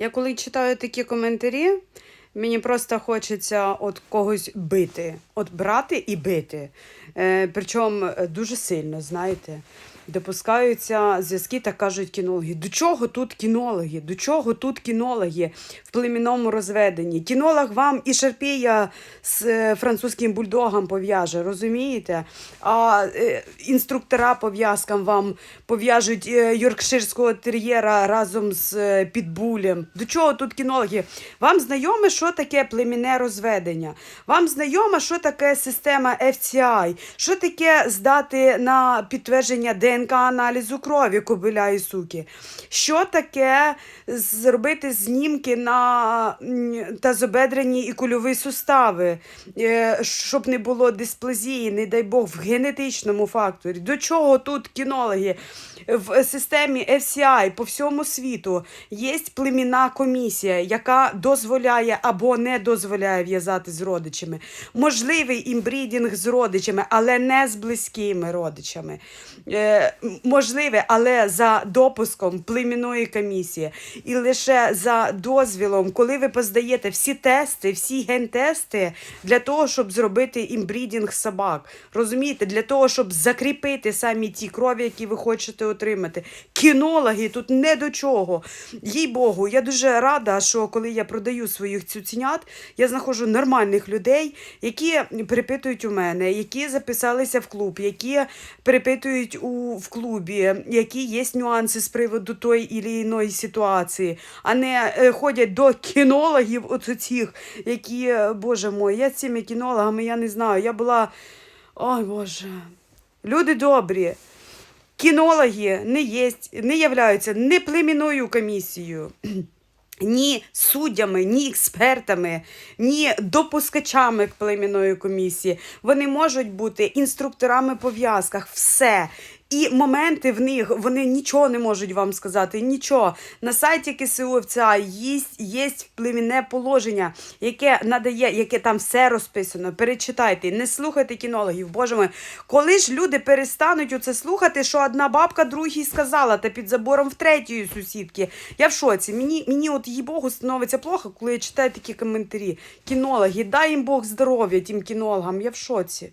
Я коли читаю такі коментарі, мені просто хочеться от когось бити, от брати і бити. Е, причому е, дуже сильно, знаєте. Допускаються зв'язки, так кажуть кінологи. До чого тут кінологи? До чого тут кінологи в племінному розведенні? Кінолог вам і Шарпія з е, французьким бульдогом пов'яже, розумієте? А е, інструктора пов'язкам вам пов'яжуть е, йоркширського тер'єра разом з підбулем. До чого тут кінологи? Вам знайоме, що таке племінне розведення? Вам знайомо, що таке система FCI? Що таке здати на підтвердження ДНК-аналізу крові кобиля і суки? Що таке зробити знімки на тазобедрені і кульові сустави, е, щоб не було дисплазії, не дай Бог, в генетичному факторі? До чого тут кінологи? В системі FCI по всьому світу є племінна комісія, яка дозволяє або не дозволяє в'язати з родичами. Можливий імбрідінг з родичами, але не з близькими родичами. Можливе, але за допуском племінної комісії. І лише за дозвілом, коли ви поздаєте всі тести, всі гентести для того, щоб зробити імбрідінг собак. Розумієте, для того, щоб закріпити самі ті крові, які ви хочете отримати. Кінологи тут не до чого. Їй Богу, я дуже рада, що коли я продаю своїх цуценят, я знаходжу нормальних людей, які перепитують у мене, які записалися в клуб, які перепитують у, в клубі, які є нюанси з приводу тої і іної ситуації, а не е, ходять до кінологів, от цих, які, е, боже мой, я з цими кінологами, я не знаю, я була. Ой Боже. Люди добрі. Кінологи не єсть, не являються не племінною комісією, ні суддями, ні експертами, ні допускачами племінної комісії. Вони можуть бути інструкторами по в'язках, все. І моменти в них вони нічого не можуть вам сказати. Нічого. На сайті КСУ ФЦА є, є племінне положення, яке надає, яке там все розписано. Перечитайте, не слухайте кінологів. Боже мой, коли ж люди перестануть оце слухати, що одна бабка другій сказала, та під забором в третьої сусідки. Я в шоці. Мені, мені от їй Богу становиться плохо, коли я читаю такі коментарі. Кінологи, дай їм Бог здоров'я тим кінологам. Я в шоці.